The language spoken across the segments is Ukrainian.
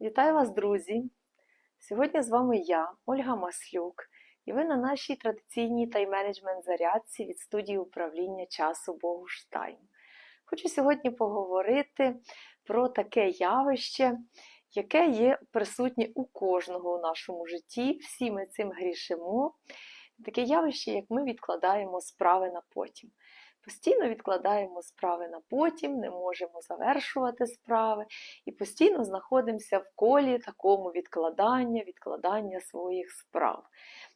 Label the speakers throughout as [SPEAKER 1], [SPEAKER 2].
[SPEAKER 1] Вітаю вас, друзі! Сьогодні з вами я, Ольга Маслюк, і ви на нашій традиційній тайм-менеджмент зарядці від студії управління часу Богуштайм. Хочу сьогодні поговорити про таке явище, яке є присутнє у кожного у нашому житті. Всі ми цим грішимо. Таке явище, як ми відкладаємо справи на потім. Постійно відкладаємо справи на потім, не можемо завершувати справи і постійно знаходимося в колі такому відкладання, відкладання своїх справ.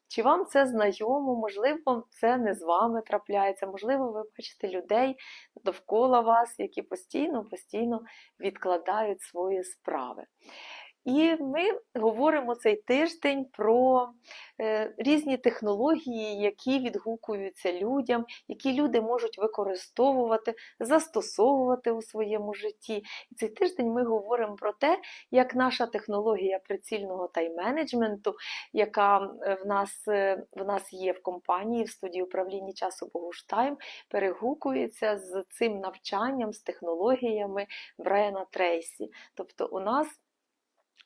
[SPEAKER 1] Чи вам це знайомо? Можливо, це не з вами трапляється, можливо, ви бачите людей довкола вас, які постійно, постійно відкладають свої справи. І ми говоримо цей тиждень про е, різні технології, які відгукуються людям, які люди можуть використовувати, застосовувати у своєму житті. І цей тиждень ми говоримо про те, як наша технологія прицільного тайм-менеджменту, яка в нас, е, в нас є в компанії в студії управління часу Богуштайм, перегукується з цим навчанням, з технологіями Брайана Трейсі. Тобто у нас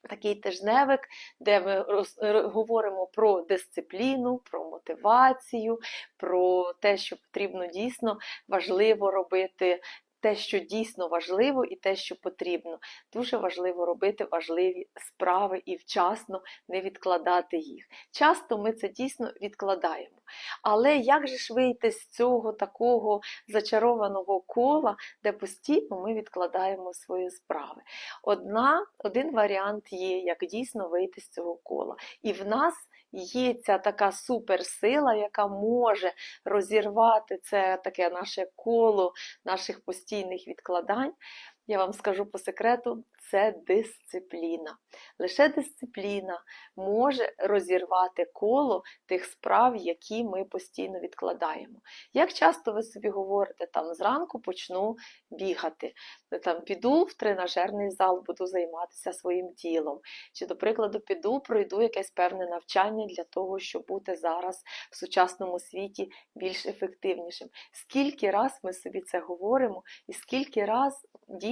[SPEAKER 1] такий тижневик, де ми роз, говоримо про дисципліну, про мотивацію, про те, що потрібно дійсно важливо робити. Те, що дійсно важливо, і те, що потрібно. Дуже важливо робити важливі справи і вчасно не відкладати їх. Часто ми це дійсно відкладаємо. Але як же ж вийти з цього такого зачарованого кола, де постійно ми відкладаємо свої справи? Одна, Один варіант є, як дійсно вийти з цього кола. І в нас є ця така суперсила, яка може розірвати це таке наше коло наших постійних відкладань. Я вам скажу по секрету, це дисципліна. Лише дисципліна може розірвати коло тих справ, які ми постійно відкладаємо. Як часто ви собі говорите, там зранку почну бігати, там піду в тренажерний зал, буду займатися своїм тілом, чи, до прикладу, піду, пройду якесь певне навчання для того, щоб бути зараз в сучасному світі більш ефективнішим. Скільки раз ми собі це говоримо, і скільки раз дійсно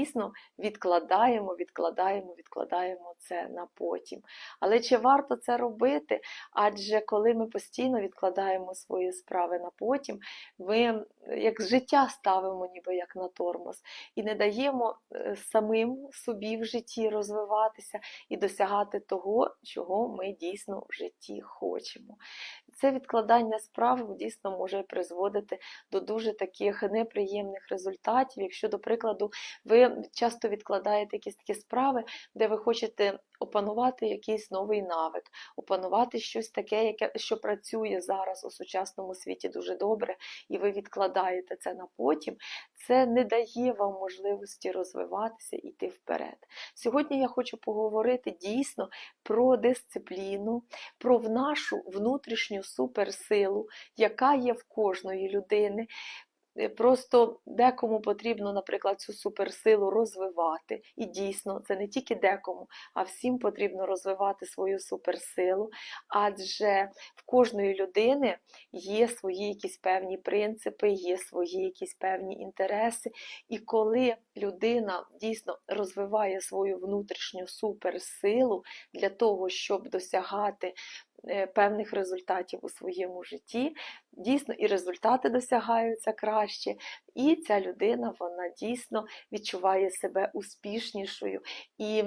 [SPEAKER 1] відкладаємо, відкладаємо, відкладаємо це на потім. Але чи варто це робити? Адже коли ми постійно відкладаємо свої справи на потім, ми як життя ставимо ніби як на тормоз і не даємо самим собі в житті розвиватися і досягати того, чого ми дійсно в житті хочемо. Це відкладання справ дійсно може призводити до дуже таких неприємних результатів, якщо, до прикладу, ви часто відкладаєте якісь такі справи, де ви хочете опанувати якийсь новий навик, опанувати щось таке, яке що працює зараз у сучасному світі дуже добре, і ви відкладаєте це на потім, це не дає вам можливості розвиватися і йти вперед. Сьогодні я хочу поговорити дійсно про дисципліну, про нашу внутрішню суперсилу, яка є в кожної людини. Просто декому потрібно, наприклад, цю суперсилу розвивати. І дійсно, це не тільки декому, а всім потрібно розвивати свою суперсилу, адже в кожної людини є свої якісь певні принципи, є свої якісь певні інтереси. І коли людина дійсно розвиває свою внутрішню суперсилу для того, щоб досягати певних результатів у своєму житті, дійсно і результати досягаються краще, і ця людина вона дійсно відчуває себе успішнішою. І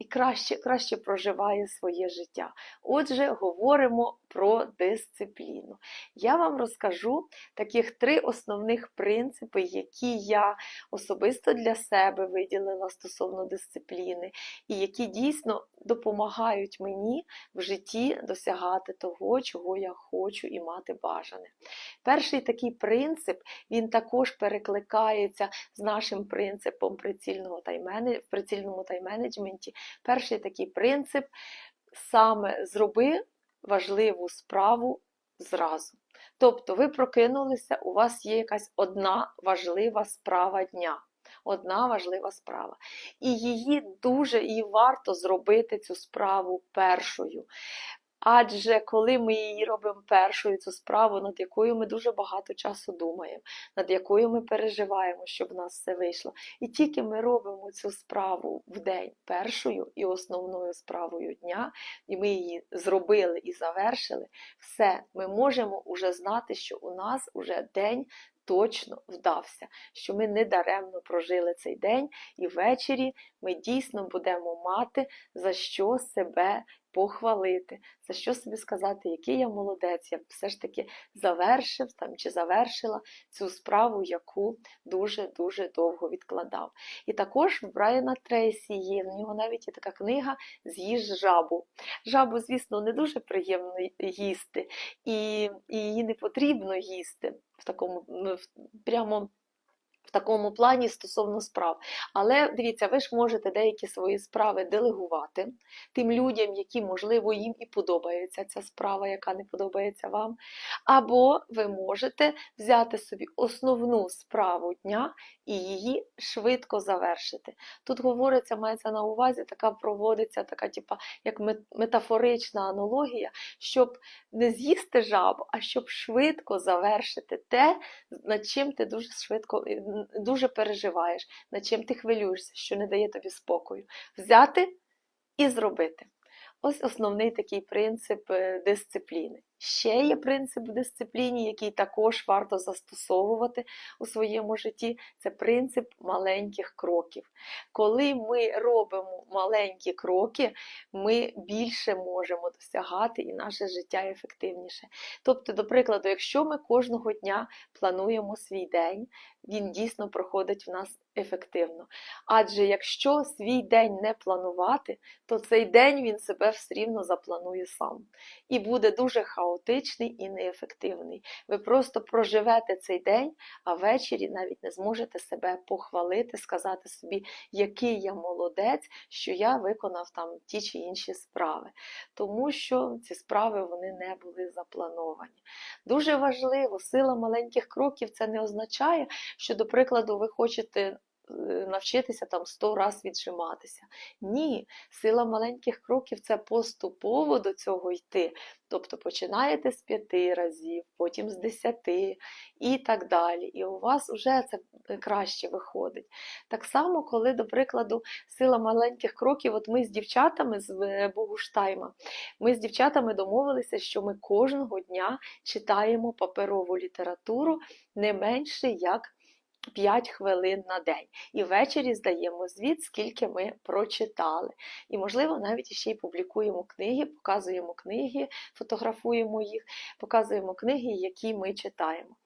[SPEAKER 1] і краще, краще проживає своє життя. Отже, говоримо про дисципліну. Я вам розкажу таких три основних принципи, які я особисто для себе виділила стосовно дисципліни, і які дійсно допомагають мені в житті досягати того, чого я хочу і мати бажане. Перший такий принцип, він також перекликається з нашим принципом прицільного тайм в прицільному тайм-менеджменті. Перший такий принцип саме зроби важливу справу зразу. Тобто, ви прокинулися, у вас є якась одна важлива справа дня. Одна важлива справа. І її дуже і варто зробити цю справу першою. Адже коли ми її робимо першою, цю справу, над якою ми дуже багато часу думаємо, над якою ми переживаємо, щоб в нас все вийшло. І тільки ми робимо цю справу в день першою і основною справою дня, і ми її зробили і завершили, все, ми можемо вже знати, що у нас уже день точно вдався, що ми не даремно прожили цей день, і ввечері ми дійсно будемо мати за що себе похвалити, за що собі сказати, який я молодець, я все ж таки завершив там чи завершила цю справу, яку дуже-дуже довго відкладав. І також в Брайана Трейсі є, в нього навіть є така книга З'їж жабу. Жабу, звісно, не дуже приємно їсти, і, і її не потрібно їсти в такому ну, в- прямо. В такому плані стосовно справ. Але дивіться, ви ж можете деякі свої справи делегувати тим людям, які, можливо, їм і подобається ця справа, яка не подобається вам. Або ви можете взяти собі основну справу дня і її швидко завершити. Тут говориться, мається на увазі, така проводиться така, типа, як метафорична аналогія, щоб не з'їсти жабу, а щоб швидко завершити те, над чим ти дуже швидко дуже переживаєш, над чим ти хвилюєшся, що не дає тобі спокою. Взяти і зробити. Ось основний такий принцип е, дисципліни. Ще є принцип дисципліні, який також варто застосовувати у своєму житті. Це принцип маленьких кроків. Коли ми робимо маленькі кроки, ми більше можемо досягати і наше життя ефективніше. Тобто, до прикладу, якщо ми кожного дня плануємо свій день, він дійсно проходить в нас ефективно. Адже якщо свій день не планувати, то цей день він себе все рівно запланує сам. І буде дуже хаотичний і неефективний. Ви просто проживете цей день, а ввечері навіть не зможете себе похвалити, сказати собі, який я молодець, що я виконав там ті чи інші справи. Тому що ці справи вони не були заплановані. Дуже важливо, сила маленьких кроків це не означає, що, до прикладу, ви хочете навчитися там 100 разів віджиматися. Ні, сила маленьких кроків це поступово до цього йти. Тобто починаєте з 5 разів, потім з 10 і так далі. І у вас вже це краще виходить. Так само, коли, до прикладу, сила маленьких кроків, от ми з дівчатами з е, Богуштайма, ми з дівчатами домовилися, що ми кожного дня читаємо паперову літературу не менше як 5 хвилин на день. І ввечері здаємо звіт, скільки ми прочитали. І, можливо, навіть ще й публікуємо книги, показуємо книги, фотографуємо їх, показуємо книги, які ми читаємо.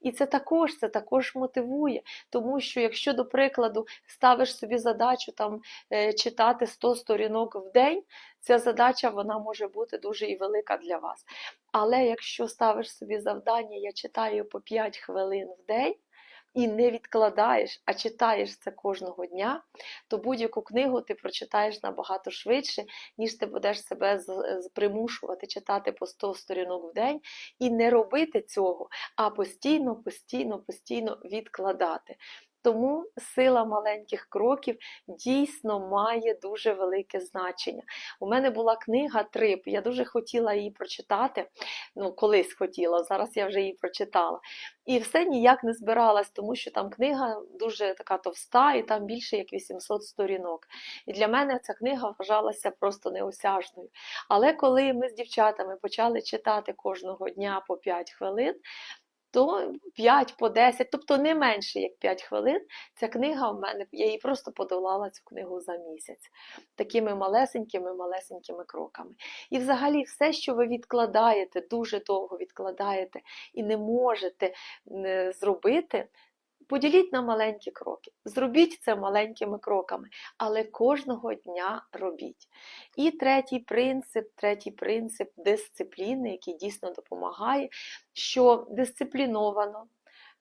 [SPEAKER 1] І це також, це також мотивує, тому що якщо, до прикладу, ставиш собі задачу там, е, читати 100 сторінок в день, ця задача вона може бути дуже і велика для вас. Але якщо ставиш собі завдання, я читаю по 5 хвилин в день, і не відкладаєш, а читаєш це кожного дня, то будь-яку книгу ти прочитаєш набагато швидше, ніж ти будеш себе примушувати читати по 100 сторінок в день і не робити цього, а постійно, постійно, постійно відкладати. Тому сила маленьких кроків дійсно має дуже велике значення. У мене була книга Трип, я дуже хотіла її прочитати. Ну, колись хотіла, зараз я вже її прочитала. І все ніяк не збиралась, тому що там книга дуже така товста, і там більше як 800 сторінок. І для мене ця книга вважалася просто неосяжною. Але коли ми з дівчатами почали читати кожного дня по 5 хвилин, то 5 по 10, тобто не менше як 5 хвилин, ця книга в мене, я її просто подолала цю книгу за місяць, такими малесенькими, малесенькими кроками. І взагалі все, що ви відкладаєте, дуже довго відкладаєте і не можете е, зробити, поділіть на маленькі кроки. Зробіть це маленькими кроками, але кожного дня робіть. І третій принцип, третій принцип дисципліни, який дійсно допомагає, що дисципліновано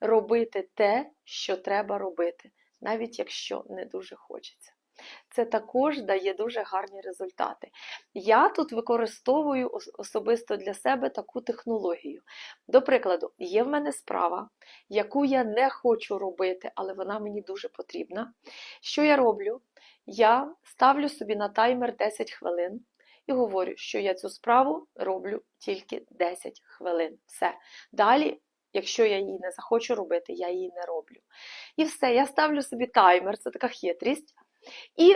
[SPEAKER 1] робити те, що треба робити, навіть якщо не дуже хочеться. Це також дає дуже гарні результати. Я тут використовую особисто для себе таку технологію. До прикладу, є в мене справа, яку я не хочу робити, але вона мені дуже потрібна. Що я роблю? Я ставлю собі на таймер 10 хвилин і говорю, що я цю справу роблю тільки 10 хвилин. Все. Далі, якщо я її не захочу робити, я її не роблю. І все, я ставлю собі таймер, це така хитрість. І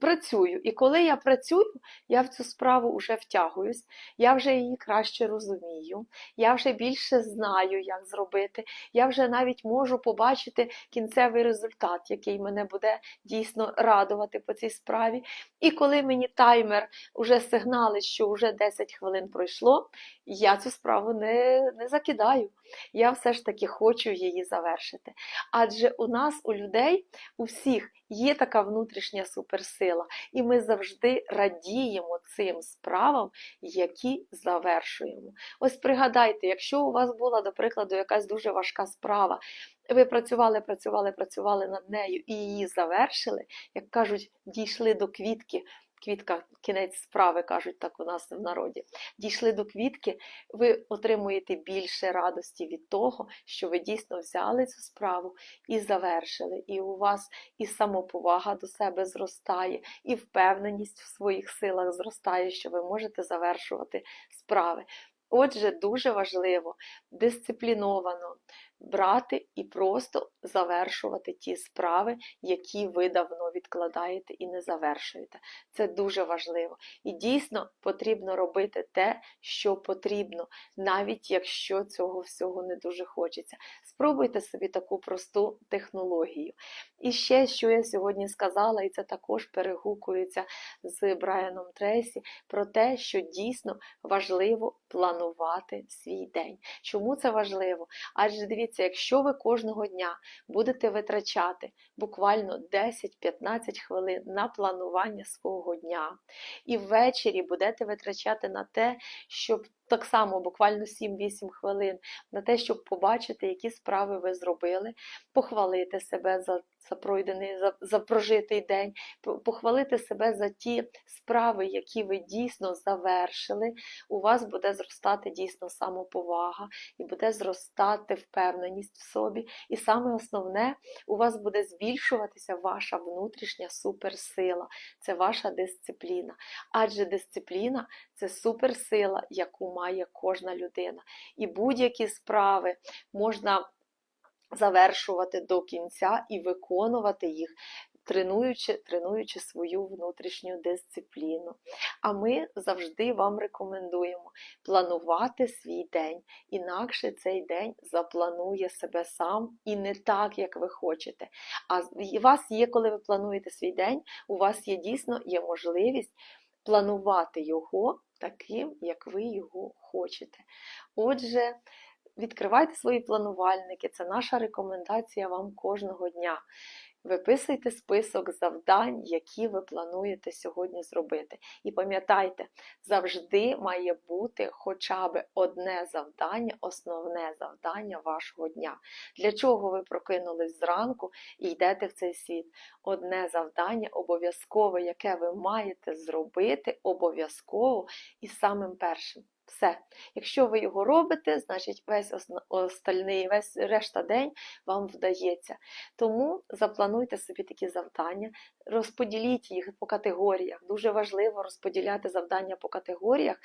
[SPEAKER 1] працюю. І коли я працюю, я в цю справу вже втягуюсь, я вже її краще розумію, я вже більше знаю, як зробити. Я вже навіть можу побачити кінцевий результат, який мене буде дійсно радувати по цій справі. І коли мені таймер вже сигналить, що вже 10 хвилин пройшло, я цю справу не, не закидаю. Я все ж таки хочу її завершити. Адже у нас, у людей, у всіх є така внутрішня суперсила, і ми завжди радіємо цим справам, які завершуємо. Ось пригадайте, якщо у вас була, до прикладу, якась дуже важка справа, ви працювали, працювали, працювали над нею і її завершили, як кажуть, дійшли до квітки. Квітка, кінець справи, кажуть так у нас в народі. Дійшли до квітки, ви отримуєте більше радості від того, що ви дійсно взяли цю справу і завершили. І у вас і самоповага до себе зростає, і впевненість в своїх силах зростає, що ви можете завершувати справи. Отже, дуже важливо дисципліновано брати і просто завершувати ті справи, які ви давно відкладаєте і не завершуєте. Це дуже важливо. І дійсно потрібно робити те, що потрібно, навіть якщо цього всього не дуже хочеться. Спробуйте собі таку просту технологію. І ще, що я сьогодні сказала, і це також перегукується з Брайаном Трейсі, про те, що дійсно важливо планувати свій день. Чому це важливо? Адже дивіться, якщо ви кожного дня будете витрачати буквально 10-15 хвилин на планування свого дня, і ввечері будете витрачати на те, щоб так само буквально 7-8 хвилин на те, щоб побачити, які справи ви зробили, похвалити себе за за пройдений, за, за прожитий день, похвалити себе за ті справи, які ви дійсно завершили. У вас буде зростати дійсно самоповага і буде зростати впевненість в собі. І саме основне, у вас буде збільшуватися ваша внутрішня суперсила, це ваша дисципліна. Адже дисципліна це суперсила, яку має кожна людина. І будь-які справи можна завершувати до кінця і виконувати їх. Тренуючи, тренуючи свою внутрішню дисципліну. А ми завжди вам рекомендуємо планувати свій день, інакше цей день запланує себе сам і не так, як ви хочете. А у вас є, коли ви плануєте свій день, у вас є дійсно є можливість планувати його таким, як ви його хочете. Отже, відкривайте свої планувальники, це наша рекомендація вам кожного дня. Виписуйте список завдань, які ви плануєте сьогодні зробити. І пам'ятайте, завжди має бути хоча б одне завдання, основне завдання вашого дня. Для чого ви прокинулись зранку і йдете в цей світ? Одне завдання обов'язкове, яке ви маєте зробити обов'язково і самим першим. Все. Якщо ви його робите, значить весь остальний, весь решта день вам вдається. Тому заплануйте собі такі завдання, розподіліть їх по категоріях. Дуже важливо розподіляти завдання по категоріях,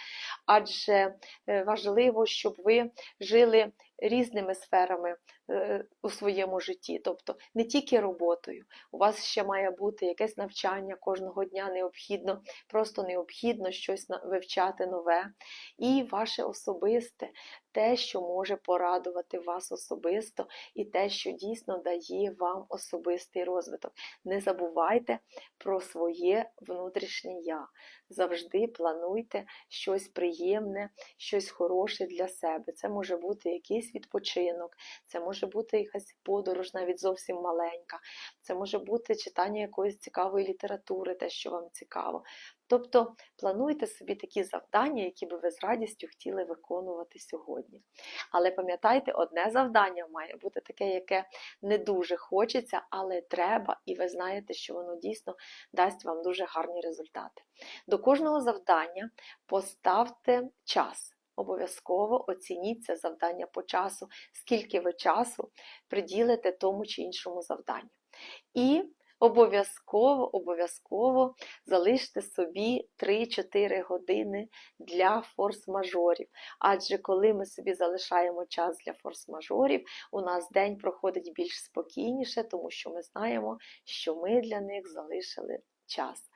[SPEAKER 1] адже е, важливо, щоб ви жили різними сферами е, у своєму житті, тобто не тільки роботою. У вас ще має бути якесь навчання кожного дня необхідно, просто необхідно щось вивчати нове. І ваше особисте, те, що може порадувати вас особисто, і те, що дійсно дає вам особистий розвиток. Не забувайте про своє внутрішнє я. Завжди плануйте щось приємне, щось хороше для себе. Це може бути якийсь відпочинок, це може бути якась подорож, навіть зовсім маленька, це може бути читання якоїсь цікавої літератури, те, що вам цікаво. Тобто плануйте собі такі завдання, які би ви з радістю хотіли виконувати сьогодні. Але пам'ятайте, одне завдання має бути таке, яке не дуже хочеться, але треба, і ви знаєте, що воно дійсно дасть вам дуже гарні результати. До кожного завдання поставте час. Обов'язково оцініть це завдання по часу, скільки ви часу приділите тому чи іншому завданню. І обов'язково, обов'язково залиште собі 3-4 години для форс-мажорів. Адже коли ми собі залишаємо час для форс-мажорів, у нас день проходить більш спокійніше, тому що ми знаємо, що ми для них залишили час.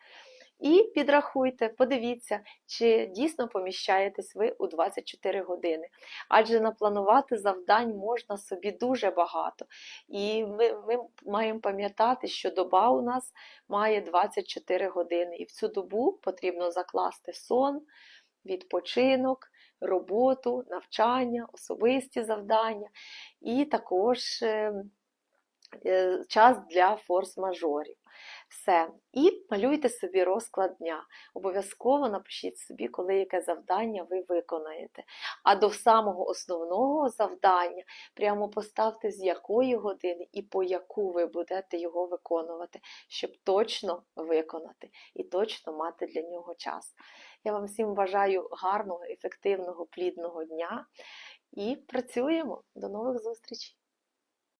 [SPEAKER 1] І підрахуйте, подивіться, чи дійсно поміщаєтесь ви у 24 години. Адже напланувати завдань можна собі дуже багато. І ми, ми маємо пам'ятати, що доба у нас має 24 години. І в цю добу потрібно закласти сон, відпочинок, роботу, навчання, особисті завдання і також е, час для форс-мажорів. Все. І малюйте собі розклад дня. Обов'язково напишіть собі, коли яке завдання ви виконаєте. А до самого основного завдання прямо поставте, з якої години і по яку ви будете його виконувати, щоб точно виконати і точно мати для нього час. Я вам всім бажаю гарного, ефективного, плідного дня і працюємо. До нових зустрічей!